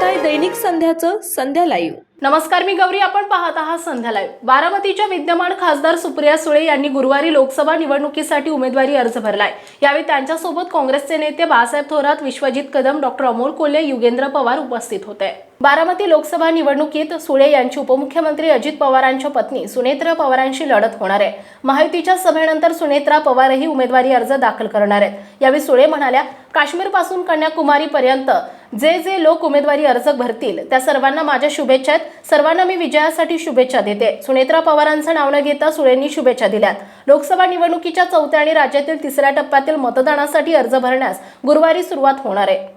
दैनिक संध्याचं संध्या live नमस्कार मी गौरी. आपण पाहत आहात संध्या लाईव्ह बारामतीच्या विद्यमान खासदार सुप्रिया सुळे यांनी गुरुवारी लोकसभा निवडणुकीसाठी उमेदवारी अर्ज भरलाय. यावेळी त्यांच्यासोबत काँग्रेसचे नेते बाळासाहेब थोरात विश्वजित कदम डॉक्टर अमोल कोल्हे युगेंद्र पवार उपस्थित होते. बारामती लोकसभा निवडणुकीत सुळे यांची उपमुख्यमंत्री अजित पवारांच्या पत्नी सुनेत्रा पवारांशी लढत होणार आहे. माहितीच्या सभेनंतर सुनेत्रा पवारही उमेदवारी अर्ज दाखल करणार आहेत. यावेळी सुळे म्हणाल्या काश्मीरपासून कन्याकुमारीपर्यंत जे जे लोक उमेदवारी अर्ज भरतील त्या सर्वांना माझ्या शुभेच्छा आहेत. सर्वांना मी विजयासाठी शुभेच्छा देते. सुनेत्रा पवारांचं नाव न घेता सुळेंनी शुभेच्छा दिल्यात. लोकसभा निवडणुकीच्या चौथ्या आणि राज्यातील तिसऱ्या टप्प्यातील मतदानासाठी अर्ज भरण्यास गुरुवारी सुरुवात होणार आहे.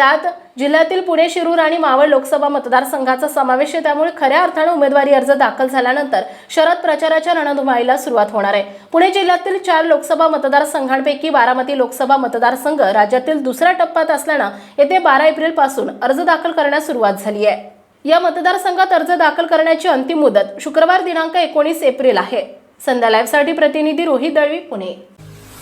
त्यात जिल्ह्यातील पुणे शिरूर आणि मावळ लोकसभा मतदारसंघाचा समावेश आहे. त्यामुळे खऱ्या अर्थानं उमेदवारी अर्ज दाखल झाल्यानंतर शरद प्रचाराच्या रणधुमाळीला सुरुवात होणार आहे. पुणे जिल्ह्यातील चार लोकसभा मतदारसंघांपैकी बारामती लोकसभा मतदारसंघ राज्यातील दुसऱ्या टप्प्यात असल्यानं येते बारा एप्रिलपासून अर्ज दाखल करण्यास सुरुवात झाली आहे. या मतदारसंघात अर्ज दाखल करण्याची अंतिम मुदत शुक्रवार दिनांक एकोणीस एप्रिल आहे. संध्या लाईव्हसाठी प्रतिनिधी रोहित दळवी पुणे.